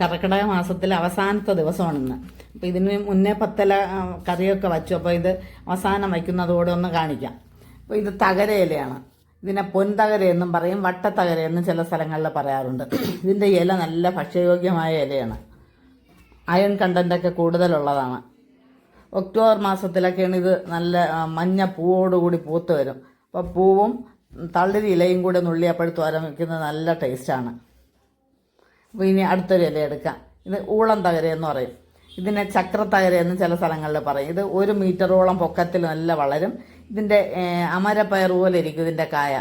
കർക്കിടക മാസത്തിലെ അവസാനത്തെ ദിവസമാണിന്ന്. അപ്പോൾ അപ്പം ഇതിന് മുന്നേ പത്തല കറിയൊക്കെ വച്ചു. അപ്പോൾ ഇത് അവസാനം വയ്ക്കുന്നതോടെ ഒന്ന് കാണിക്കാം. അപ്പോൾ ഇത് തകര ഇലയാണ്. ഇതിനെ പൊൻതകരയെന്നും പറയും വട്ടത്തകരയെന്നും ചില സ്ഥലങ്ങളിൽ പറയാറുണ്ട്. ഇതിന്റെ ഇല നല്ല ഭക്ഷ്യയോഗ്യമായ ഇലയാണ്. അയൺ കണ്ടന്റൊക്കെ കൂടുതലുള്ളതാണ്. ഒക്ടോബർ മാസത്തിലൊക്കെയാണ് ഇത് നല്ല മഞ്ഞ പൂവോടുകൂടി പൂത്ത് വരും. അപ്പോൾ പൂവും തള്ളിരി ഇലയും കൂടെ നുള്ളിയപ്പോഴത്തോരം വയ്ക്കുന്നത് നല്ല ടേസ്റ്റാണ്. ഇനി അടുത്തൊരു ഇല എടുക്കാം. ഇത് ഊളം തകര എന്ന് പറയും. ഇതിനെ ചക്രത്തകര എന്ന് ചില സ്ഥലങ്ങളിൽ പറയും. ഇത് ഒരു മീറ്ററോളം പൊക്കത്തിൽ നല്ല വളരും. ഇതിന്റെ അമരപ്പയർ പോലെ ഇരിക്കും ഇതിന്റെ കായ.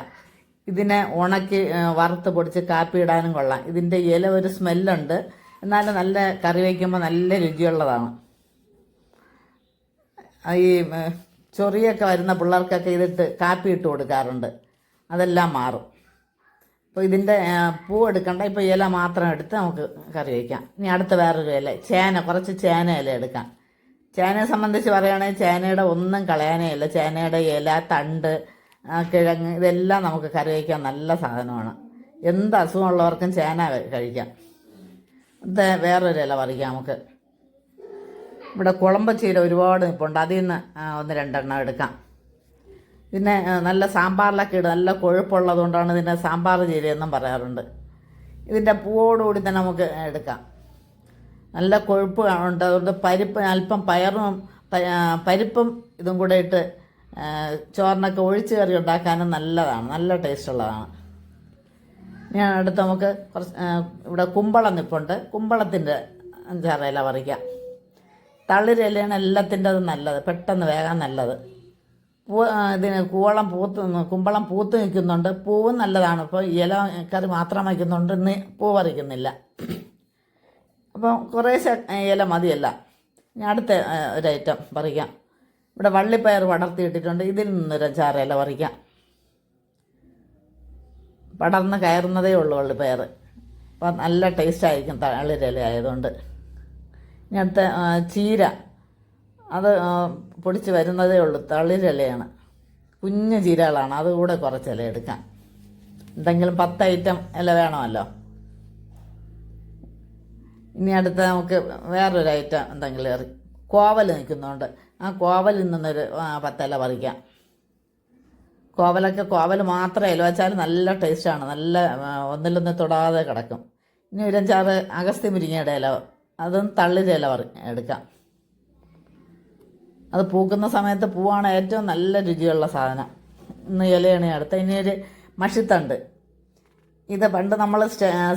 ഇതിനെ ഉണക്കി വറുത്ത് പൊടിച്ച് കാപ്പി ഇടാനും കൊള്ളാം. ഇതിന്റെ ഇല ഒരു സ്മെല്ലുണ്ട്. എന്നാലും നല്ല കറി വയ്ക്കുമ്പോൾ നല്ല രുചിയുള്ളതാണ്. ഈ ചൊറിയൊക്കെ വരുന്ന പിള്ളേർക്കൊക്കെ ഇതിട്ട് കാപ്പി ഇട്ട് കൊടുക്കാറുണ്ട്. അതെല്ലാം മാറും. അപ്പോൾ ഇതിന്റെ പൂ എടുക്കണ്ട ഇപ്പോൾ ഇല മാത്രം എടുത്ത് നമുക്ക് കറി വയ്ക്കാം ഇനി അടുത്ത വേറൊരു ഇല ചേന കുറച്ച് ചേന ഇല എടുക്കാം. ചേനയെ സംബന്ധിച്ച് പറയുകയാണെങ്കിൽ ചേനയുടെ ഒന്നും കളയാനേ ഇല്ല ചേനയുടെ ഇല തണ്ട് കിഴങ്ങ് ഇതെല്ലാം നമുക്ക് കറി വയ്ക്കാൻ നല്ല സാധനമാണ്. എന്ത് അസുഖമുള്ളവർക്കും ചേന കഴി- കഴിക്കാം. ഇത് വേറൊരു ഇല പറിക്കാം നമുക്ക്. ഇവിടെ കുളമ്പച്ചീര ഒരുപാട് നിൽപ്പുണ്ട് അതിൽ നിന്ന് ഒന്ന് രണ്ടെണ്ണം എടുക്കാം. പിന്നെ നല്ല സാമ്പാറിലൊക്കെ ഇടും നല്ല കൊഴുപ്പുള്ളത് കൊണ്ടാണ് ഇതിനെ സാമ്പാർ ചീര എന്നും പറയാറുണ്ട് ഇതിന്റെ പൂവോടുകൂടി തന്നെ നമുക്ക് എടുക്കാം. നല്ല കൊഴുപ്പ് ഉണ്ട്. അതുകൊണ്ട് പരിപ്പ് അല്പം പയറും പരിപ്പും ഇതും കൂടെ ഇട്ട് ചോറിനൊക്കെ ഒഴിച്ച് കറി ഉണ്ടാക്കാനും നല്ലതാണ്. നല്ല ടേസ്റ്റ് ഉള്ളതാണ് ഞാൻ അടുത്ത് നമുക്ക് കുറച്ച് ഇവിടെ കുമ്പളം നിൽപ്പുണ്ട് കുമ്പളത്തിന്റെ അഞ്ചാറ് ഇല പറിക്കാം. തളിരിലയാണ് എല്ലാത്തിന്റെതും നല്ലത്. പെട്ടെന്ന് വേഗം നല്ലത്. പൂ ഇതിന് കൂവളം പൂത്ത് കുമ്പളം പൂത്ത് നിൽക്കുന്നുണ്ട്. പൂവും നല്ലതാണ്. ഇപ്പോൾ ഇല കറി മാത്രം വയ്ക്കുന്നുണ്ട്. ഇന്ന് പൂ പറിക്കുന്നില്ല. അപ്പോൾ കുറേശ്ശെ ഇല മതിയല്ല. ഞാൻ അടുത്ത ഒരു ഐറ്റം പറിക്കാം. ഇവിടെ വള്ളിപ്പയർ വളർത്തിയിട്ടിട്ടുണ്ട് ഇതിൽ നിന്നൊരു അഞ്ചാറ് ഇല പറിക്കാം. പടർന്ന് കയറുന്നതേ ഉള്ളൂ വള്ളിപ്പയർ. അപ്പോൾ നല്ല ടേസ്റ്റ് ആയിരിക്കും തളിരില ആയതുകൊണ്ട്. ഇനി അടുത്ത ചീര. അത് പൊടിച്ച് വരുന്നതേ ഉള്ളൂ. തളിരിലയാണ്. കുഞ്ഞു ചീരകളാണ്. അതുകൂടെ കുറച്ചില എടുക്കാം. എന്തെങ്കിലും പത്ത് ഐറ്റം ഇല വേണമല്ലോ. ഇനി അടുത്ത നമുക്ക് വേറൊരു ഐറ്റം എന്തെങ്കിലും എറി കോവൽ നിൽക്കുന്നുണ്ട്. ആ കോവലിൽ നിന്നൊരു പത്തല പറിക്കാം. കോവലൊക്കെ കോവൽ മാത്രമേ ഇല വെച്ചാൽ നല്ല ടേസ്റ്റാണ്. നല്ല ഒന്നിലൊന്ന് തൊടാതെ കിടക്കും. ഇനി ഒരു അഞ്ചാറ് അഗസ്ത്യ മുരിങ്ങയുടെ ഇല. അതും തള്ളിര ഇല എടുക്കാം. അത് പൂക്കുന്ന സമയത്ത് പൂവാണ് ഏറ്റവും നല്ല രുചിയുള്ള സാധനം. ഇന്ന് ഇലയാണ് അടുത്ത. ഇനി ഒരു മഷിത്തണ്ട്. ഇത് പണ്ട് നമ്മൾ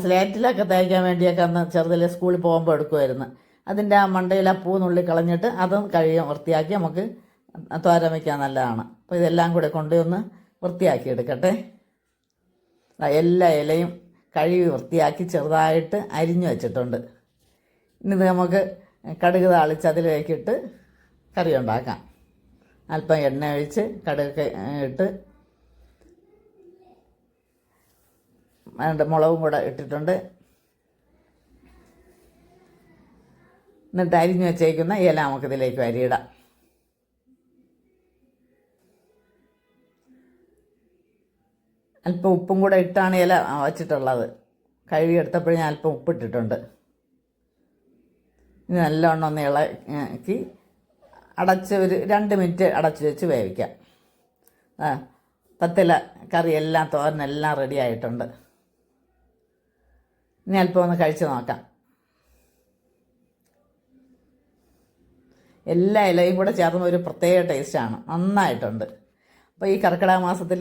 സ്ലേറ്റിലൊക്കെ തേക്കാൻ വേണ്ടിയൊക്കെ അന്ന് ചെറുതിലെ സ്കൂളിൽ പോകുമ്പോൾ എടുക്കുമായിരുന്നു അതിന്റെ ആ മണ്ടയിൽ ആ പൂ നുള്ളി കളഞ്ഞിട്ട് അതും കഴിയും വൃത്തിയാക്കി നമുക്ക് തോരൻ വയ്ക്കാൻ നല്ലതാണ്. അപ്പോൾ ഇതെല്ലാം കൂടെ കൊണ്ടുപോയി ഒന്ന് വൃത്തിയാക്കി എടുക്കട്ടെ. എല്ലാ ഇലയും കഴുകി വൃത്തിയാക്കി ചെറുതായിട്ട് അരിഞ്ഞു വെച്ചിട്ടുണ്ട്. ഇനി നമുക്ക് കടുക് താളിച്ച് അതിലേക്കിട്ട് കറി ഉണ്ടാക്കാം. അല്പം എണ്ണ ഒഴിച്ച് കടുക് ഇട്ട് മുളകും കൂടെ ഇട്ടിട്ടുണ്ട്. എന്നിട്ട് അരിഞ്ഞു വെച്ചേക്കുന്ന ഇല നമുക്കിതിലേക്ക് അരിയിടാം അല്പം ഉപ്പും കൂടെ ഇട്ടാണ് ഇല വച്ചിട്ടുള്ളത്. കഴുകിയെടുത്തപ്പോഴും ഞാൻ അല്പം ഉപ്പിട്ടിട്ടുണ്ട്. ഇനി നല്ലവണ്ണം ഒന്ന് ഇളക്കി അടച്ച് ഒരു രണ്ട് മിനിറ്റ് അടച്ച് വെച്ച് വേവിക്കാം. ആ പത്തില കറിയെല്ലാം തോരനെല്ലാം റെഡി ആയിട്ടുണ്ട്. ഇനി അല്പം ഒന്ന് കഴിച്ച് നോക്കാം. എല്ലാ ഇലയും കൂടെ ചേർന്ന ഒരു പ്രത്യേക ടേസ്റ്റാണ് നന്നായിട്ടുണ്ട്. അപ്പോൾ ഈ കർക്കിടക മാസത്തിൽ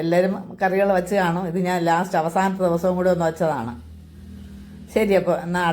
എല്ലാവരും കറികൾ വെച്ച് കാണും. ഇത് ഞാൻ ലാസ്റ്റ് അവസാനത്തെ ദിവസവും കൂടി ഒന്ന് വെച്ചതാണ്. ശരി അപ്പോൾ എന്നാൽ